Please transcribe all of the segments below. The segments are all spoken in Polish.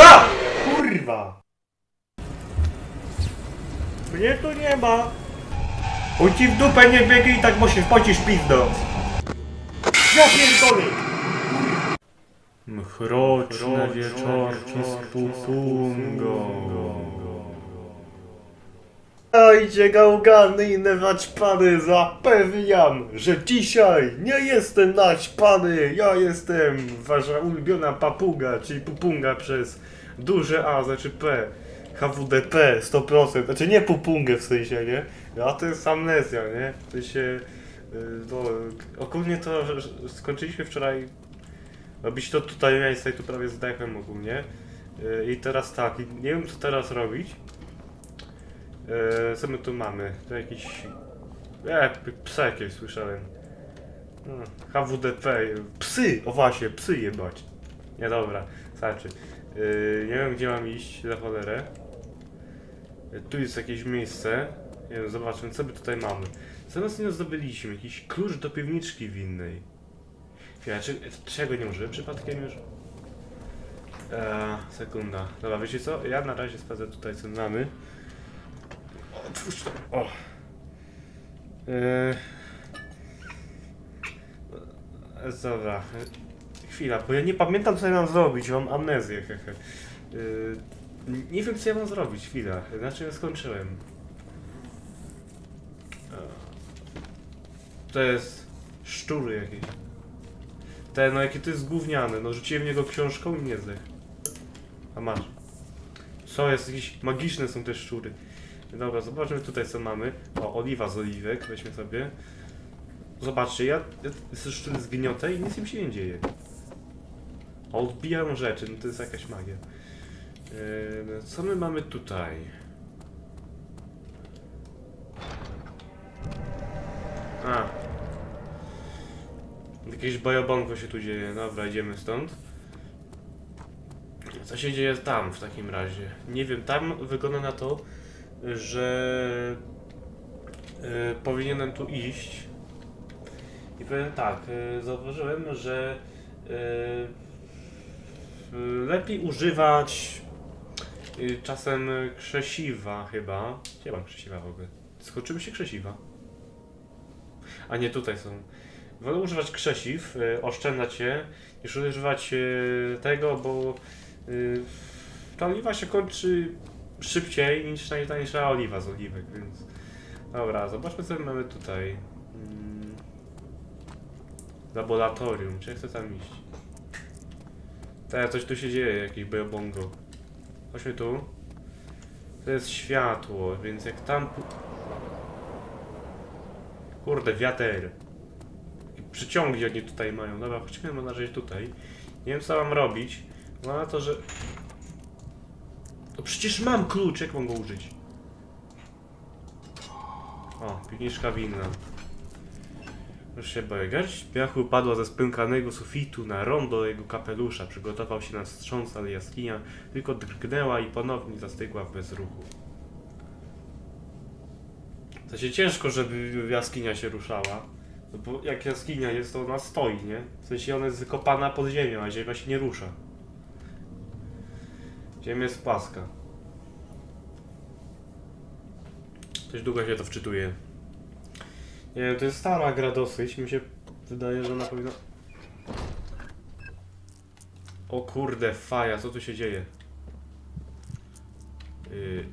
A! Kurwa! Mnie tu nie ma! Chuj ci w dupę nie biegaj i tak bo się pocisz pizdo! Ja pierdolę! Mchroczne wieczorki z pupungą. Dajcie gałgany i naćpany, zapewniam, że dzisiaj nie jestem naćpany, ja jestem wasza ulubiona papuga, czyli pupunga przez duże A, znaczy P, HWDP 100%, znaczy nie pupungę w sensie, nie? A to jest amnezja, nie? W sensie, y, no, ogólnie to skończyliśmy wczoraj robić to tutaj, ja jestem tu prawie zdechem ogólnie. Y, i teraz tak, nie wiem co teraz robić, E, co my tu mamy? To jakiś... E, psa jakieś słyszałem. Hmm, HWDP. Psy! O właśnie, psy jebać. Nie, dobra, starczy. E, nie wiem gdzie mam iść za cholerę. E, tu jest jakieś miejsce. Nie wiem, zobaczmy co my tutaj mamy. Co my ostatnio zdobyliśmy? Jakiś klucz do piwniczki winnej. Chwila, czy, czego nie użyłem przypadkiem już? Eee, sekunda. Dobra, wiecie co? Ja na razie sprawdzę tutaj co mamy. To. O. E, Dobra. E, Chwila, bo ja nie pamiętam co ja mam zrobić, mam amnezję. Eee, Nie wiem co ja mam zrobić, chwila. Znaczy ja skończyłem. Eee. To jest szczury jakieś. Te, no jakie to jest gówniane, no rzuciłem niego książką i nie zdech. A masz. Co jest, jakieś magiczne są te szczury. Dobra, zobaczmy tutaj co mamy. O, oliwa z oliwek, weźmy sobie. Zobaczcie, ja, ja szczury zgniotę i nic im się nie dzieje. A odbijają rzeczy, no to jest jakaś magia. Yy, co my mamy tutaj? A. Jakieś bajobonko się tu dzieje. Dobra, idziemy stąd. Co się dzieje tam w takim razie? Nie wiem, tam wygląda na to, że y, powinienem tu iść. I powiem tak, y, zauważyłem, że y, lepiej używać y, czasem krzesiwa chyba. Gdzie mam krzesiwa w ogóle? Skoczyły się krzesiwa. A nie, tutaj są. Wolę używać krzesiw, y, oszczędzać je, niż używać y, tego, bo y, ta oliwa się kończy szybciej niż najtańsza oliwa z oliwek, więc... Dobra, zobaczmy co my mamy tutaj. Mm. Laboratorium, czy ja chcę tam iść? Tak, coś tu się dzieje, jakieś bongo. Chodźmy tu. To jest światło, więc jak tam... Kurde, wiater. Jakie Przyciągi oni tutaj mają. Dobra, chodźmy na razie tutaj. Nie wiem co mam robić. No na to, że... No przecież mam klucz, jak mam go użyć? O, piwniczka winna. Już się boję. Garść piachu padła ze spękanego sufitu na rondo jego kapelusza. Przygotował się na wstrząs, ale jaskinia tylko drgnęła i ponownie zastygła w bezruchu. To się ciężko, żeby jaskinia się ruszała. No bo jak jaskinia jest, to ona stoi, nie? W sensie ona jest wykopana pod ziemią, a ziemia się nie rusza. Ziemia jest płaska. Dość długo się to wczytuje. Nie wiem, to jest stara gra dosyć. Mi się wydaje, że ona powinna... O kurde, faja, co tu się dzieje? Yy...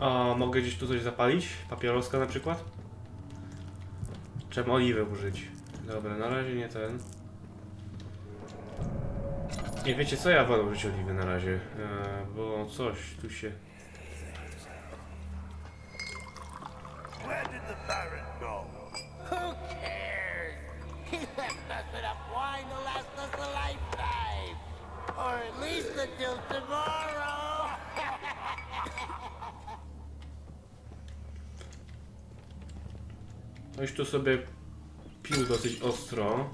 A mogę gdzieś tu coś zapalić? Papieroska na przykład? Trzeba oliwę użyć. Dobra, na razie nie ten. Nie wiecie co, ja wolę użyć oliwy na razie, e, bo coś tu się... Tomorrow. Ktoś tu sobie pił dosyć ostro.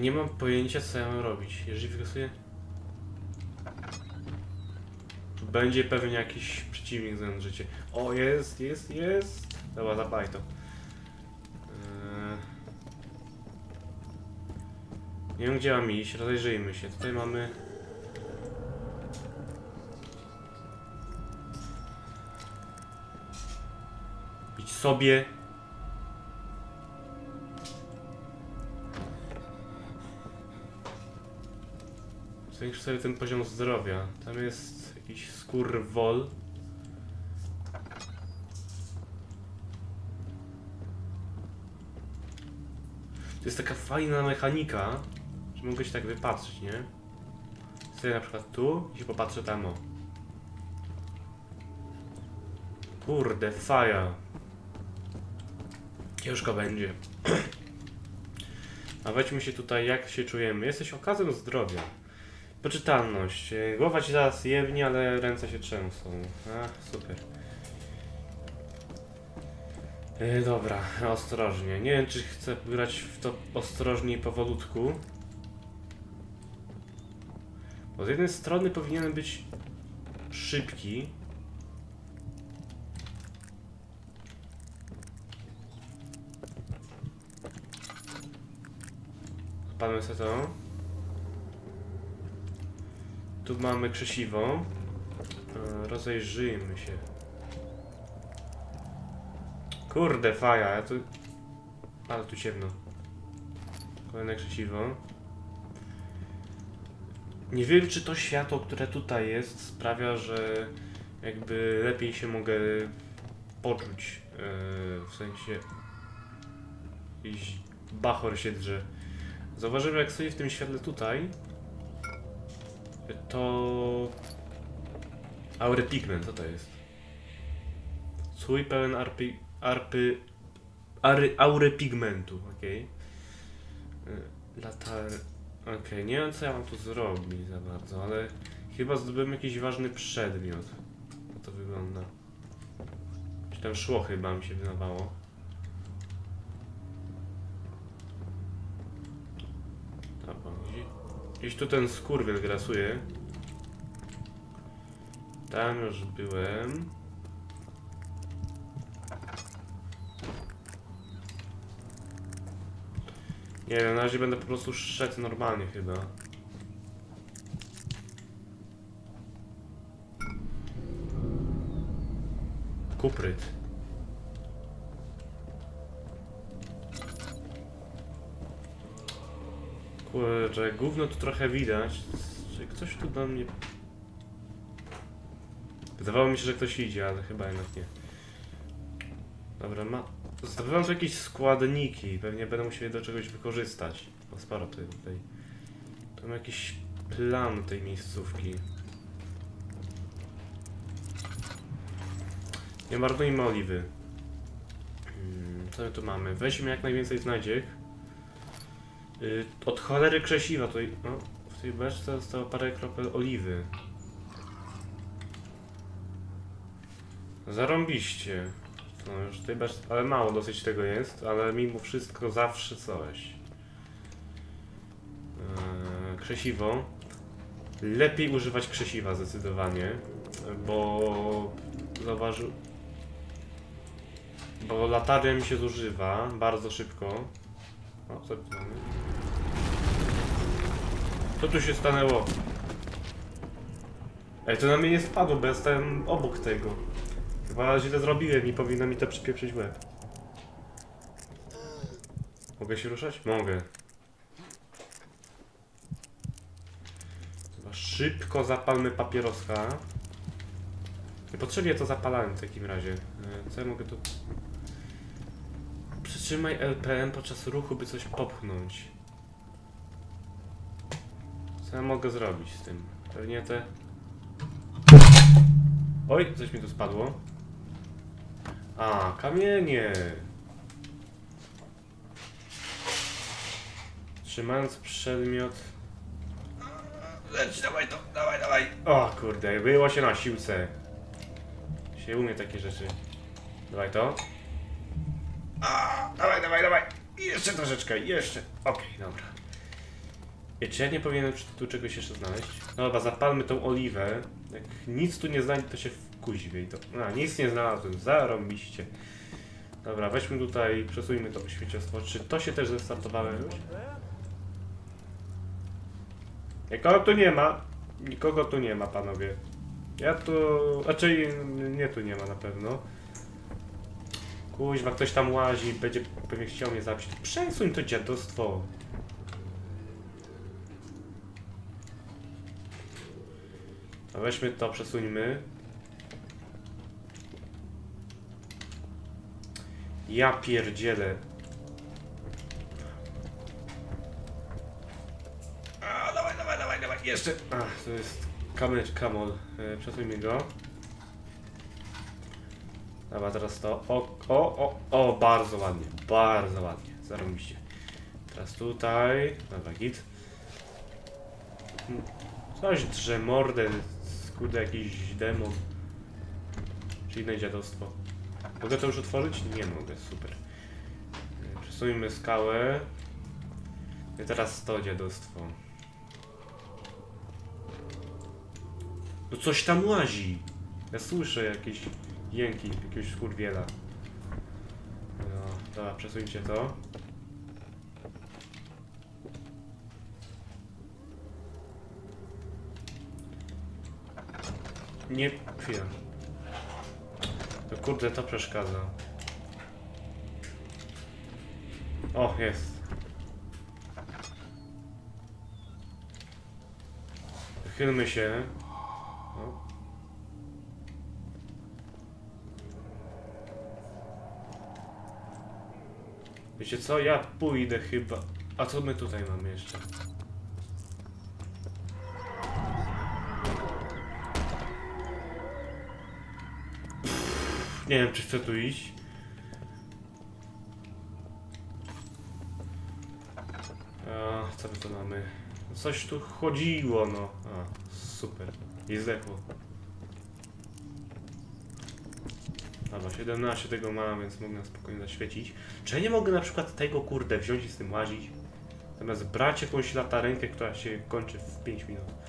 Nie mam pojęcia co ja mam robić. Jeżeli wykosuję... Tu będzie pewnie jakiś przeciwnik za życie. O, jest, jest, jest! Dobra, zapaj to. Eee... Nie wiem gdzie mam iść, rozejrzyjmy się. Tutaj mamy... Idź sobie. Zwiększ sobie ten poziom zdrowia. Tam jest jakiś skurwol. To jest taka fajna mechanika, że mogę się tak wypatrzeć, nie? Stoję na przykład tu i się popatrzę tam o. Kurde, faja. Ciężko będzie. A weźmy się tutaj, jak się czujemy. Jesteś okazem zdrowia. Poczytalność. E, Głowa ci zaraz jebnie, ale ręce się trzęsą. Ach, super. E, dobra, ostrożnie. Nie wiem, czy chcę grać w to ostrożnie i powolutku. Bo z jednej strony powinienem być szybki. Odpalmy sobie to. Tu mamy krzesiwo. E, Rozejrzyjmy się. Kurde, faja, ja tu... Ale tu ciemno. Kolejne krzesiwo. Nie wiem, czy to światło, które tutaj jest, sprawia, że jakby lepiej się mogę poczuć. e, w sensie... Jakiś bachor się drze. Zauważyłem, jak stoję w tym świetle tutaj, to... Aury pigment, co to jest? Słój pełen arpy... arpy... Ary, aury pigmentu, okej. Okay. Latar... Okej, nie wiem co ja mam tu zrobić za bardzo, ale chyba zdobyłem jakiś ważny przedmiot. Jak to wygląda? Czy tam szło chyba, mi się wydawało. Dobra, gdzieś, gdzieś tu ten skurwiel grasuje. Tam już byłem. Nie wiem, na razie będę po prostu szedł normalnie chyba. Kupryt. Kurczę, gówno tu trochę widać. Czy ktoś tu do mnie... Wydawało mi się, że ktoś idzie, ale chyba jednak nie. Dobra, ma... Zdobywam tu jakieś składniki, pewnie będę musiał je do czegoś wykorzystać. No sporo tutaj. Tu mam jakiś plan tej miejscówki. Nie marnujmy oliwy. Hmm, Co my tu mamy? Weźmy jak najwięcej znajdziek. Yy, od cholery krzesiwa tutaj. No, w tej beczce zostało parę kropel oliwy. Zarąbiście. No już tutaj bez... ale mało dosyć tego jest, ale mimo wszystko zawsze coś. Eee, krzesiwo. Lepiej używać krzesiwa zdecydowanie, bo zauważył... Bo latarnia mi się zużywa bardzo szybko. O, mamy? Co tu się stanęło? Ej, to na mnie nie spadło, bo ja stałem obok tego. Chyba źle zrobiłem i powinno mi to przypieprzyć łeb. Mogę się ruszać? Mogę. Chyba szybko zapalmy papieroska. Niepotrzebnie to zapalałem w takim razie. E, Co ja mogę tu... Przytrzymaj LPM podczas ruchu, by coś popchnąć. Co ja mogę zrobić z tym? Pewnie te... Oj, coś mi tu spadło. A, kamienie. Trzymając przedmiot. Leć, dawaj to, dawaj, dawaj. O kurde, było się na siłce. Się umie takie rzeczy. Dawaj to. A, dawaj, dawaj, dawaj. Jeszcze troszeczkę, jeszcze. Okej, dobra. I czy ja nie powinienem tu czegoś jeszcze znaleźć? No dobra, zapalmy tą oliwę. Jak nic tu nie znajdę, to się wkuźwie i to... A, nic nie znalazłem, zarąbiście. Dobra, weźmy tutaj, przesuńmy to świeciostwo. Czy to się też zestartowało już? Nikogo tu nie ma. Nikogo tu nie ma, panowie. Ja tu... Raczej nie tu nie ma na pewno. Kuźwa, ktoś tam łazi, będzie pewnie chciał mnie zabić. Przesuń to dziadostwo. Weźmy to, przesuńmy. Ja pierdzielę. A, dawaj, dawaj, dawaj, dawaj, jeszcze. Ach, to jest kamycz, kamol. E, Przesuńmy go. Dobra, teraz to. O, o, o, o, bardzo ładnie, bardzo ładnie. Zarobiście. Teraz tutaj. Dobra, git. Coś drze mordę, kurde, jakiś demon. Czy inne dziadostwo. Mogę to już otworzyć? Nie mogę, super. E, Przesuńmy skałę. I teraz to dziadostwo. No coś tam łazi. Ja słyszę jakieś jęki, jakiegoś skurwiela. No, dobra, przesuńcie to. Nie, chwilę. No kurde, to przeszkadza. O, jest. Wychylmy się. O. Wiecie co? Ja pójdę chyba. A co my tutaj mamy jeszcze? Nie wiem, czy chcę tu iść. A, co my tu mamy? Coś tu chodziło, no. A, super. I zdechło. Dobra, 17 tego mam, więc mogę na spokojnie zaświecić. Czy ja nie mogę na przykład tego kurde wziąć i z tym łazić? Zamiast brać jakąś latarenkę, która się kończy w 5 minut.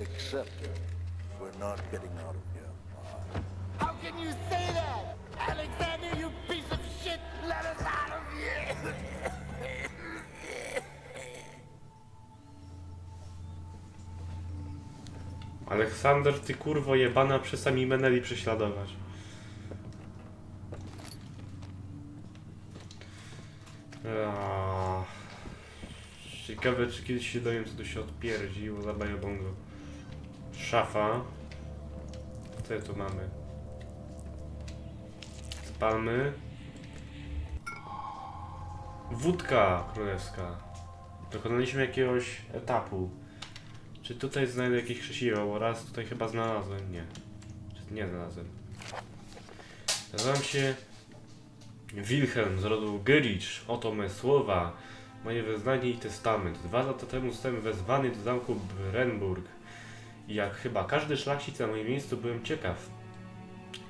Except we're not getting out of here. How can you say that? Alexander, you piece of shit! Let us out of here! Aleksander, ty kurwo jebana, przestań mi Meneli prześladować. Ciekawe, czy kiedyś się dowiem, co tu się odpierdzi, bo zabaję bongo. Szafa. Co tu mamy? Spalmy. Wódka królewska. Dokonaliśmy jakiegoś etapu. Czy tutaj znajdę jakieś krzesiwo? Bo raz tutaj chyba znalazłem. Nie. Czy nie znalazłem. Nazywam się Wilhelm z rodu Gyricz. Oto me słowa. Moje wyznanie i testament. Dwa lata temu zostałem wezwany do zamku Brenburg. Jak chyba każdy szlachcic na moim miejscu byłem ciekaw.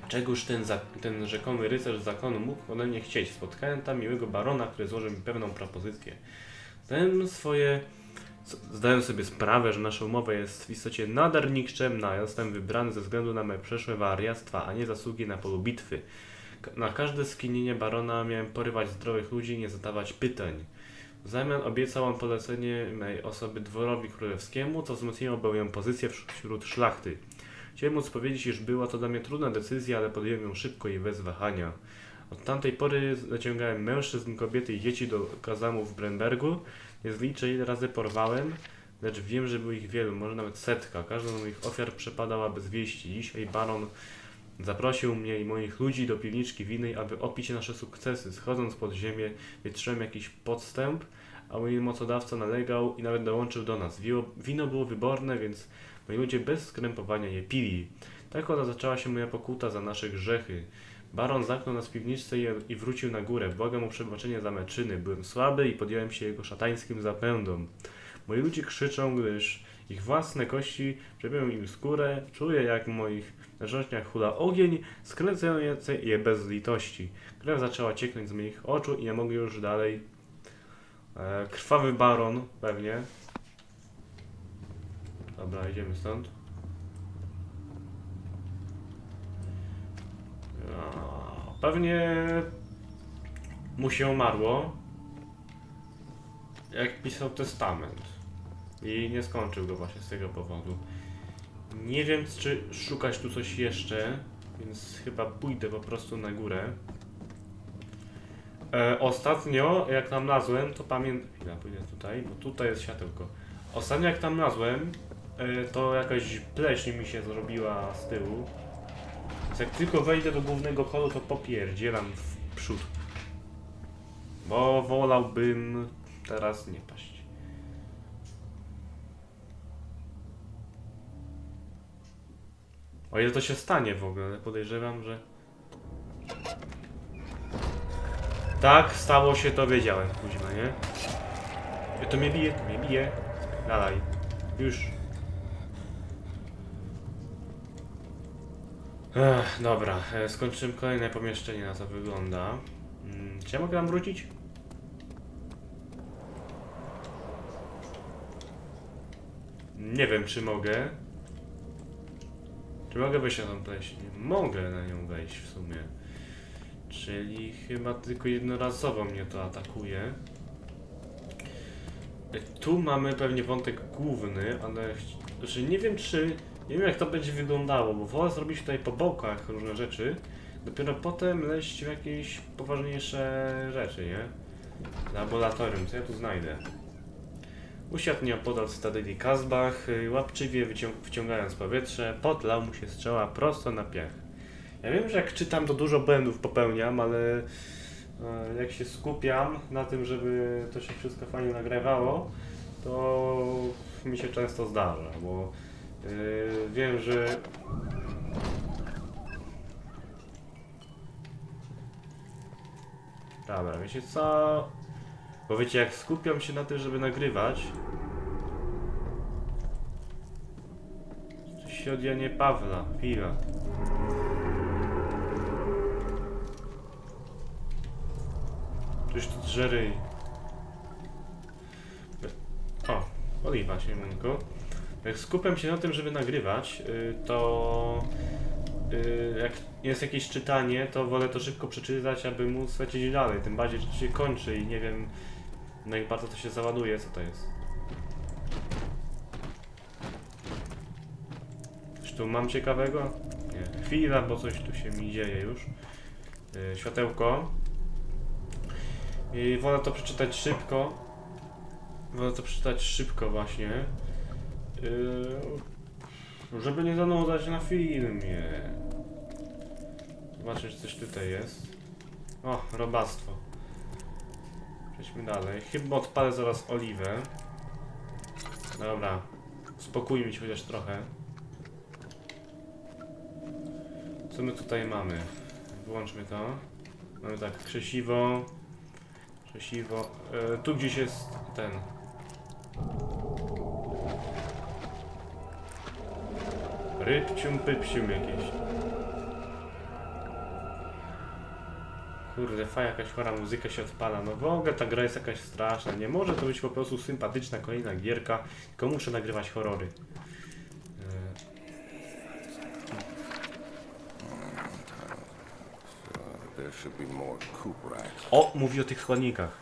Czegoż ten, za, ten rzekomy rycerz zakonu mógł ode mnie chcieć? Spotkałem tam miłego barona, który złożył mi pewną propozycję. Zdałem swoje Zdałem sobie sprawę, że nasza umowa jest w istocie nader nikczemna. Ja zostałem wybrany ze względu na moje przeszłe wariactwa, a nie zasługi na polu bitwy. Na każde skinienie barona miałem porywać zdrowych ludzi i nie zadawać pytań. W zamian obiecał on polecenie mej osoby dworowi królewskiemu, co wzmocniło moją pozycję wś- wśród szlachty. Chciałem móc powiedzieć, iż była to dla mnie trudna decyzja, ale podjąłem ją szybko i bez wahania. Od tamtej pory zaciągałem mężczyzn, kobiety i dzieci do kazamu w Brembergu. Nie zliczę ile razy porwałem, lecz wiem, że było ich wielu, może nawet setka. Każda z moich ofiar przepadała bez wieści. Dzisiaj baron zaprosił mnie i moich ludzi do piwniczki winnej, aby opić nasze sukcesy. Schodząc pod ziemię, wietrzyłem jakiś podstęp, a mój mocodawca nalegał i nawet dołączył do nas. Wino, było wyborne, więc moi ludzie bez skrępowania je pili. Tak oto zaczęła się moja pokuta za nasze grzechy. Baron zamknął nas w piwniczce i, wrócił na górę. Błagam o przebaczenie za mej czyny. Byłem słaby i podjąłem się jego szatańskim zapędom. Moi ludzie krzyczą, gdyż ich własne kości przebiją im skórę. Czuję, jak moich narzędziach hula ogień, skręcający je bez litości. Krew zaczęła cieknąć z moich oczu i nie mogę już dalej E, krwawy baron, pewnie. Dobra, idziemy stąd. No, pewnie mu się umarło, jak pisał testament. I nie skończył go właśnie z tego powodu. Nie wiem, czy szukać tu coś jeszcze, więc chyba pójdę po prostu na górę. E, ostatnio, jak tam lazłem, to pamiętam. Chwila, pójdę tutaj, bo tutaj jest światełko. Ostatnio, jak tam lazłem, e, to jakaś pleśń mi się zrobiła z tyłu. Więc jak tylko wejdę do głównego holu, to popierdzielam w przód. Bo wolałbym teraz nie paść. O ile to się stanie w ogóle, podejrzewam, że... Tak, stało się, to wiedziałem, kuźma, nie? E, To mnie bije, to mnie bije. Dalej. Już. Ech, dobra, e, skończyłem kolejne pomieszczenie, na to wygląda. Mm, Czy ja mogę tam wrócić? Nie wiem, czy mogę. Czy mogę wejść na tą pleśń? Mogę na nią wejść w sumie. Czyli chyba tylko jednorazowo mnie to atakuje. Tu mamy pewnie wątek główny, ale że nie wiem czy. Nie wiem jak to będzie wyglądało, bo wolę zrobić tutaj po bokach różne rzeczy. Dopiero potem leść w jakieś poważniejsze rzeczy, nie? Laboratorium, co ja tu znajdę? Usiadł nieopodal Cytadeli Kazbach, y, łapczywie wycią wciągając powietrze, podlał mu się strzała prosto na piach. Ja wiem, że jak czytam, to dużo błędów popełniam, ale e, jak się skupiam na tym, żeby to się wszystko fajnie nagrywało, to mi się często zdarza, bo yy, wiem, że Dobra, wiecie co? Bo wiecie, jak skupiam się na tym, żeby nagrywać, coś się od Janie Pawla, chwila. Coś tu drzery. O, oliwa się, Monko. Jak skupiam się na tym, żeby nagrywać, y, to y, jak jest jakieś czytanie, to wolę to szybko przeczytać, aby móc lecieć dalej. Tym bardziej, że się kończy i nie wiem, na jak bardzo to się załaduje, co to jest. Czy tu mam ciekawego? Nie. Chwila, bo coś tu się mi dzieje już. Y, światełko. I wolę to przeczytać szybko. Wolę to przeczytać szybko właśnie. Yy, żeby nie zanudzać na filmie. Zobaczmy, czy coś tutaj jest. O, robactwo. Przejdźmy dalej. Chyba odpalę zaraz oliwę. Dobra. Spokójmy się chociaż trochę. Co my tutaj mamy? Wyłączmy to. Mamy tak, krzesiwo. Krzesiwo. E, tu gdzieś jest ten. Rybcium pypsium jakieś. Kurde, fa jakaś chora muzyka się odpala. No w ogóle ta gra jest jakaś straszna. Nie może to być po prostu sympatyczna kolejna gierka, tylko muszę nagrywać horrory. E. O, mówi o tych składnikach.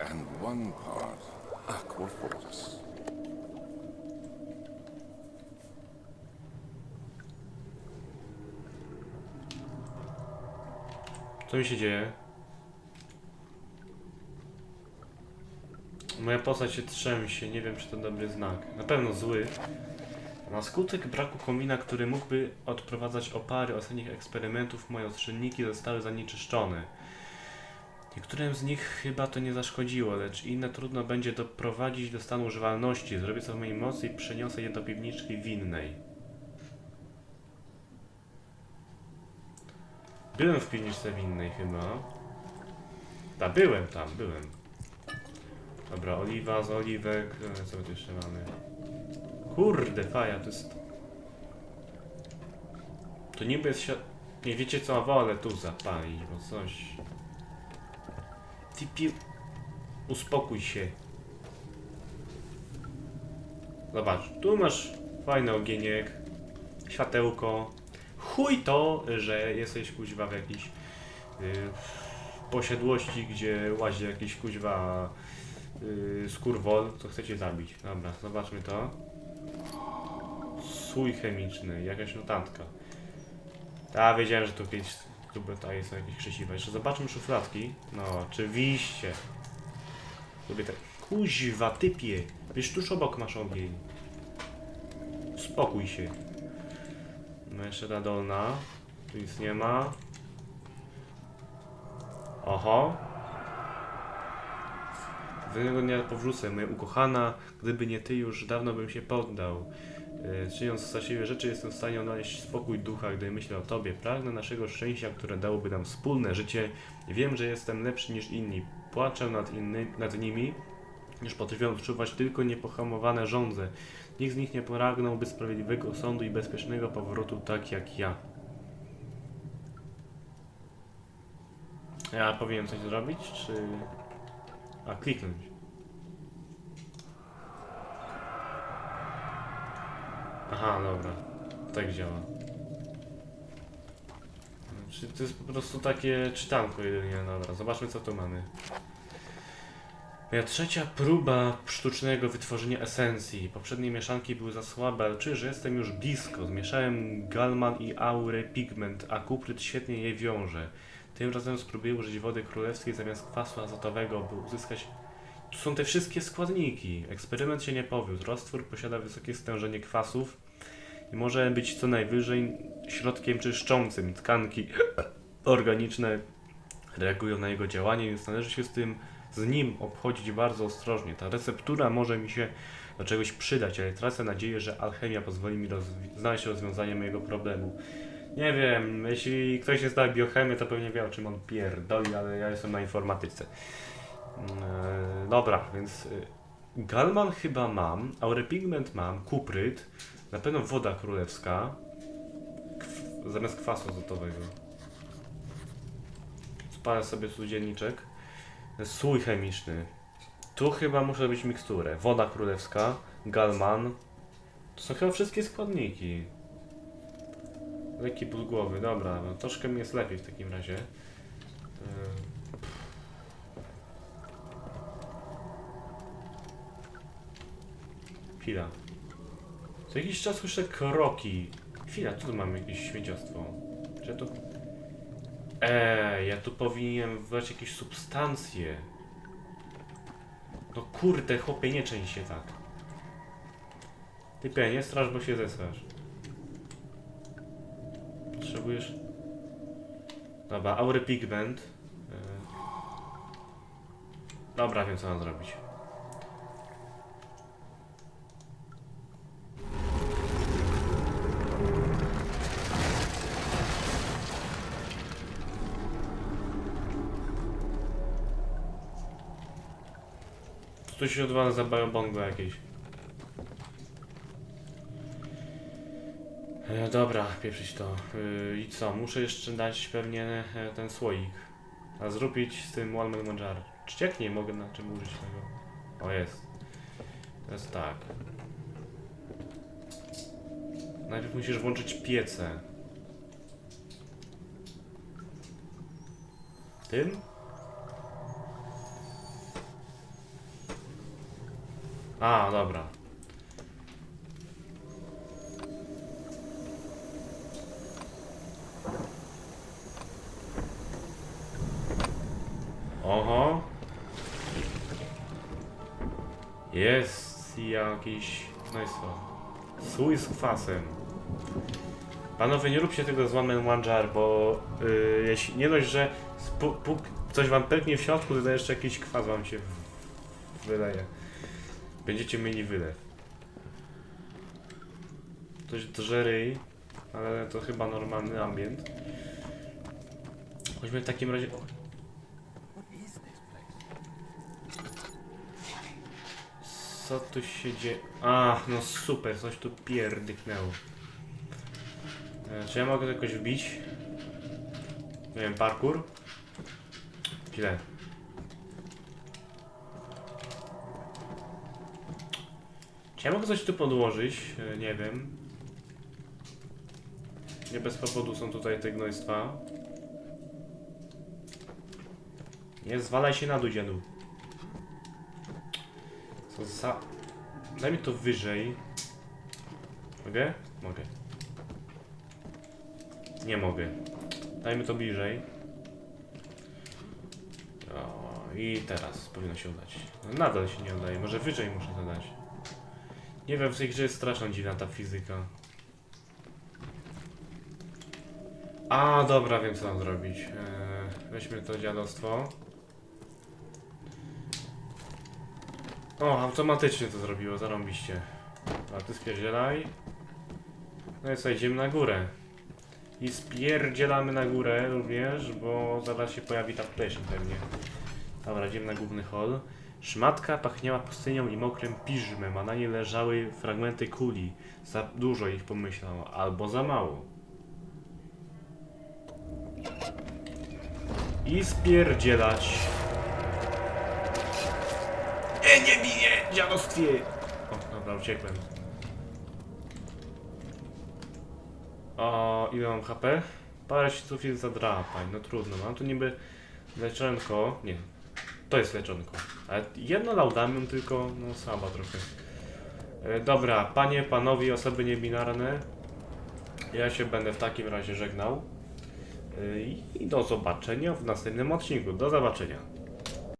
And one part aquafortis. Co mi się dzieje? Moja postać się trzęsie, nie wiem czy to dobry znak. Na pewno zły. Na skutek braku komina, który mógłby odprowadzać opary ostatnich eksperymentów, moje ostrzenniki zostały zanieczyszczone. Niektórym z nich chyba to nie zaszkodziło, lecz inne trudno będzie doprowadzić do stanu używalności. Zrobię co w mojej mocy i przeniosę je do piwniczki winnej. Byłem w piwniczce winnej chyba. Ta, byłem tam, byłem. Dobra, oliwa z oliwek. e, Co tu jeszcze mamy? Kurde, faja, to jest... To niby jest. Nie wiecie co, wolę tu zapalić, bo coś... Ty pi... Uspokój się. Zobacz, tu masz fajny ogieniek, światełko. Chuj to, że jesteś kuźwa w jakiejś yy, posiadłości, gdzie łazi jakiś kuźwa yy, skurwol, to chcecie zabić. Dobra, zobaczmy to. Sój chemiczny, jakaś notatka. A, wiedziałem, że tu kiedyś tu tutaj są jakieś krzesiwa. Jeszcze zobaczmy szufladki. No, oczywiście. Lubię tak. Kuźwa, typie. Wiesz, tuż obok masz ogień. Spokój się. No jeszcze ta dolna. Tu nic nie ma. Oho. Pewnego dnia powrócę, moja ukochana. Gdyby nie ty, już dawno bym się poddał. E, Czyniąc straszliwe rzeczy, jestem w stanie odnaleźć spokój ducha, gdy myślę o Tobie. Pragnę naszego szczęścia, które dałoby nam wspólne życie. Wiem, że jestem lepszy niż inni. Płaczę nad, inny, nad nimi, już potrafią odczuwać tylko niepohamowane żądze. Nikt z nich nie pragnąłby sprawiedliwego sądu i bezpiecznego powrotu tak jak ja. Ja powinienem coś zrobić, czy... A, kliknąć. Aha, dobra. Tak działa. Czy to jest po prostu takie czytanko jedynie, dobra. Zobaczmy co tu mamy. Trzecia próba sztucznego wytworzenia esencji. Poprzednie mieszanki były za słabe, czuję, że jestem już blisko. Zmieszałem galman i aurę pigment, a kupryt świetnie je wiąże. Tym razem spróbuję użyć wody królewskiej zamiast kwasu azotowego, by uzyskać... Tu są te wszystkie składniki. Eksperyment się nie powiódł. Roztwór posiada wysokie stężenie kwasów i może być co najwyżej środkiem czyszczącym. Tkanki organiczne reagują na jego działanie, więc należy się z tym z nim obchodzić bardzo ostrożnie. Ta receptura może mi się do czegoś przydać, ale tracę nadzieję, że alchemia pozwoli mi rozwi- znaleźć rozwiązanie mojego problemu. Nie wiem, jeśli ktoś nie zna biochemię, to pewnie wie o czym on pierdoli, ale ja jestem na informatyce. Eee, dobra, więc y, Galman chyba mam, Aurepigment mam, kupryt, na pewno woda królewska, zamiast kwasu azotowego. Spalę sobie tu Słój chemiczny. Tu chyba muszę być miksturę. Woda królewska, galman. To są chyba wszystkie składniki. Lekki ból głowy, dobra. No, troszkę mi jest lepiej w takim razie. Yy. Chwila. Co jakiś czas słyszę kroki. Chwila, tu mamy jakieś śmieciostwo. Czy ja tu... Eee, ja tu powinienem wlać jakieś substancje. No kurde, chłopie, nie część się tak. Typie, nie strasz, bo się zesrasz. Potrzebujesz... Dobra, aury pigment. Eee. Dobra, wiem co mam zrobić. Tu się odwala za bongo jakieś. E, dobra, pieprzyć to. E, I co? Muszę jeszcze dać pewnie e, ten słoik. A zrobić z tym Manjar. Czy jak nie mogę na czym użyć tego? O jest. Teraz tak. Najpierw musisz włączyć piece. Tym? A, dobra. Oho. Jest jakiś... No i z kwasem. Panowie, nie róbcie tego z One Man One Jar, bo yy, jeśli nie dość, że coś wam pęknie w środku, to jeszcze jakiś kwas wam się wyleje. Będziecie mieli wylew. Coś drze ryj, ale to chyba normalny ambient. Chodźmy w takim razie... Co tu się dzieje? A, no super, coś tu pierdyknęło. E, czy ja mogę to jakoś wbić? Nie wiem, parkour? Źle. Ja mogę coś tu podłożyć? E, Nie wiem. Nie bez powodu są tutaj te gnojstwa. Nie zwalaj się na dół, dziadu. Co za... Daj mi to wyżej. Mogę? Mogę. Nie mogę. Dajmy to bliżej. O, I teraz powinno się udać. No, nadal się nie udaje. Może wyżej muszę to dać. Nie wiem, w tej grze jest strasznie dziwna ta fizyka. A, dobra, wiem co mam zrobić. Eee, weźmy to dziadostwo. O, automatycznie to zrobiło, zarąbiście. A ty spierdzielaj. No i co, idziemy na górę. I spierdzielamy na górę również, bo zaraz się pojawi ta pleśń pewnie. Dobra, idziemy na główny hol. Szmatka pachniała pustynią i mokrym piżmem, a na niej leżały fragmenty kuli. Za dużo ich pomyślał, albo za mało. I spierdzielać. Nie, nie bije, dziadostwie! O, dobra, uciekłem. O, ile mam HP? Parę szczytów jest zadrapań, no trudno, mam tu niby leczonko, nie, to jest leczonko, ale jedno laudamium tylko, no słaba trochę. E, dobra, panie, panowie, osoby niebinarne, ja się będę w takim razie żegnał. E, I do zobaczenia w następnym odcinku. Do zobaczenia.